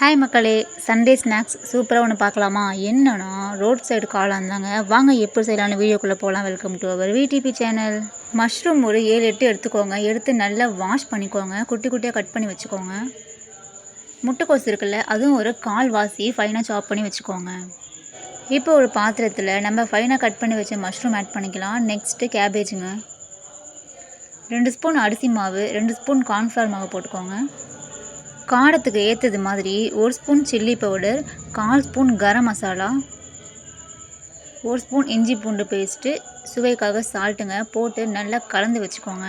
Hi மக்களே. Sunday snacks சூப்பராக ஒன்று பார்க்கலாமா? என்னன்னா ரோட் சைடு காளான் தாங்க வாங்க எப்படி செய்யலாம்னு வீடியோக்குள்ளே போகலாம் welcome to our VDP channel mushroom ஒரு ஏழு எட்டு எடுத்துக்கோங்க. எடுத்து நல்லா வாஷ் பண்ணிக்கோங்க. குட்டி குட்டியாக கட் பண்ணி வச்சுக்கோங்க. முட்டைக்கோஸ் இருக்குல்ல அதுவும் ஒரு கால் வாசி ஃபைனாக சாப் பண்ணி வச்சுக்கோங்க. இப்போ ஒரு பாத்திரத்தில் நம்ம ஃபைனாக கட் பண்ணி வச்ச மஷ்ரூம் ஆட் பண்ணிக்கலாம். நெக்ஸ்ட்டு கேபேஜுங்க ரெண்டு ஸ்பூன் அரிசி மாவு ரெண்டு ஸ்பூன் கார்ன்ஃப்ளவர் மாவு போட்டுக்கோங்க. காரத்துக்கு ஏற்றது மாதிரி ஒரு ஸ்பூன் சில்லி பவுடர் கால் ஸ்பூன் கரம் மசாலா ஒரு ஸ்பூன் இஞ்சி பூண்டு பேஸ்ட்டு சுவைக்காக சால்ட்டுங்க போட்டு நல்லா கலந்து வச்சுக்கோங்க.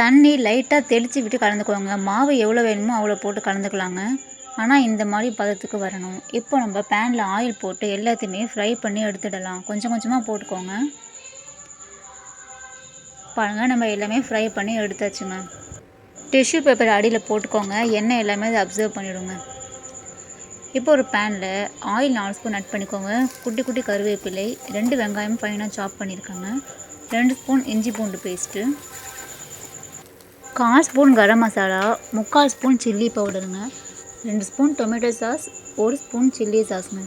தண்ணி லைட்டாக தெளித்து விட்டு கலந்துக்கோங்க. மாவு எவ்வளோ வேணுமோ அவ்வளோ போட்டு கலந்துக்கலாங்க. ஆனால் இந்த மாதிரி பதத்துக்கு வரணும். இப்போ நம்ம பேனில் ஆயில் போட்டு எல்லாத்தையுமே ஃப்ரை பண்ணி எடுத்துடலாம். கொஞ்சம் கொஞ்சமாக போட்டுக்கோங்க. பாருங்கள் நம்ம எல்லாமே ஃப்ரை பண்ணி எடுத்தாச்சுங்க. டிஷ்யூ பேப்பர் அடியில் போட்டுக்கோங்க. எண்ணெய் எல்லாமே அதை அப்சர்வ் பண்ணிவிடுங்க இப்போ ஒரு பேனில் ஆயில் நாலு ஸ்பூன் ஆட் பண்ணிக்கோங்க. குட்டி குட்டி கருவேப்பிலை ரெண்டு வெங்காயம் ஃபைனாக சாப் பண்ணியிருக்காங்க. ரெண்டு ஸ்பூன் இஞ்சி பூண்டு பேஸ்ட்டு கால் ஸ்பூன் கரம் மசாலா முக்கால் ஸ்பூன் சில்லி பவுடருங்க ரெண்டு ஸ்பூன் டொமேட்டோ சாஸ் ஒரு ஸ்பூன் சில்லி சாஸ்ங்க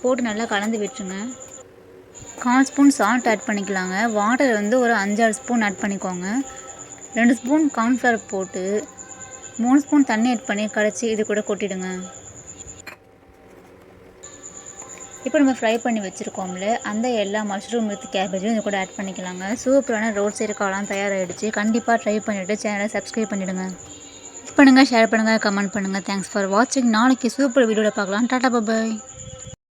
போட்டு நல்லா கலந்து விட்டுருங்க. கால் ஸ்பூன் சால்ட் ஆட் பண்ணிக்கலாங்க. வாட்டர் வந்து ஒரு அஞ்சாறு ஸ்பூன் ஆட் பண்ணிக்கோங்க. ரெண்டு ஸ்பூன் கார்ன்ஃப்ளவர் போட்டு மூணு ஸ்பூன் தண்ணி ஆட் பண்ணி கடைச்சி இது கூட கொட்டிடுங்க. இப்போ நம்ம ஃப்ரை பண்ணி வச்சுருக்கோம்ல அந்த எல்லா மஷ்ரூம் வித் கேபேஜும் இது கூட ஆட் பண்ணிக்கலாங்க. சூப்பரான ரோட் சைடு காலாம் தயாராகிடுச்சு கண்டிப்பாக ட்ரை பண்ணிவிட்டு சேனலை சப்ஸ்கிரைப் பண்ணிவிடுங்க பண்ணுங்கள் ஷேர் பண்ணுங்கள் கமெண்ட் பண்ணுங்கள் தேங்க்ஸ் ஃபார் வாட்சிங் நாளைக்கு சூப்பர் வீடியோவில் பார்க்கலாம். டாட்டா பாய்